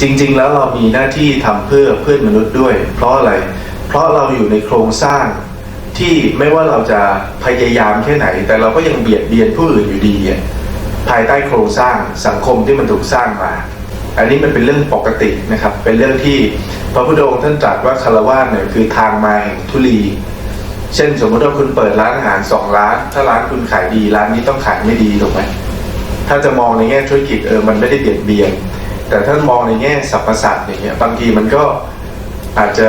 จริง ๆ แล้วเรามีหน้าที่ทำเพื่อเพื่อนมนุษย์ด้วย เพราะอะไร เพราะเราอยู่ในโครงสร้างที่ไม่ว่าเราจะพยายามแค่ไหน แต่เราก็ยังเบียดเบียนผู้อื่นอยู่ดีภายใต้โครงสร้างสังคมที่มันถูกสร้างมา อันนี้มันเป็นเรื่องปกตินะครับ เป็นเรื่องที่พระพุทธองค์ท่านตรัสว่าคารวะเนี่ยคือทางมาแห่งทุลี เช่นสมมติว่าคุณเปิดร้านอาหารสองร้าน ถ้าร้านคุณขายดีร้านนี้ต้องขายไม่ดีถูกไหมถ้าจะมองในแง่ธุรกิจเออมันไม่ได้เบียดเบียน แต่ถ้ามองในแง่สรรพสัตว์อย่างเงี้ยบางทีมันก็อาจจะ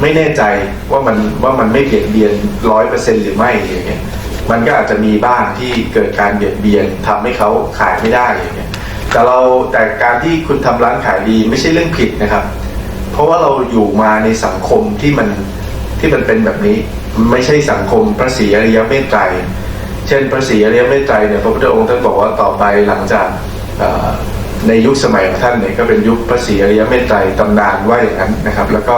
ไม่แน่ใจว่ามันว่ามันไม่เบียดเบียนร้อยเปอร์เซ็นหรือไม่อย่างเงี้ยมันก็อาจจะมีบ้างที่เกิดการเบียดเบียนทำให้เขาขายไม่ได้อย่างเงี้ยแต่เราแต่การที่คุณทำร้านขายดีไม่ใช่เรื่องผิดนะครับ เพราะว่าเราอยู่มาในสังคมที่มันที่มันเป็นแบบนี้ไม่ใช่สังคมพระศรีอริยเมตไตร เช่นพระศรีอริยเมตไตรเนี่ยพระพุทธองค์ท่านบอกว่าต่อไปหลังจากอ ในยุคสมัยของท่านเนี่ยก็เป็นยุคพระศรีอริยเมตไตรตำนานว่าอย่างนั้นนะครับ แล้วก็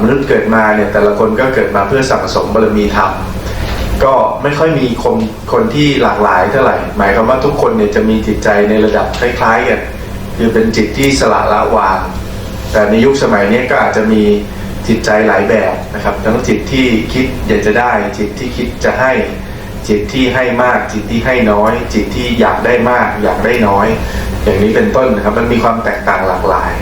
มนุษย์เกิดมาเนี่ยแต่ละคนก็เกิดมาเพื่อสั่งสมบารมีธรรมก็ไม่ค่อยมีคนคนที่หลากหลายเท่าไหร่ หมายความว่าทุกคนเนี่ยจะมีจิตใจในระดับคล้ายๆกันคือเป็นจิตที่สละละวาง แต่ในยุคสมัยนี้ก็อาจจะมีจิตใจหลายแบบนะครับทั้งจิตที่คิดอยากจะได้ จิตที่คิดจะให้จิตที่ให้มาก จิตที่ให้น้อย จิตที่อยากได้มาก อยากได้น้อย อย่างนี้เป็นต้นนะครับ มันมีความแตกต่างหลากหลาย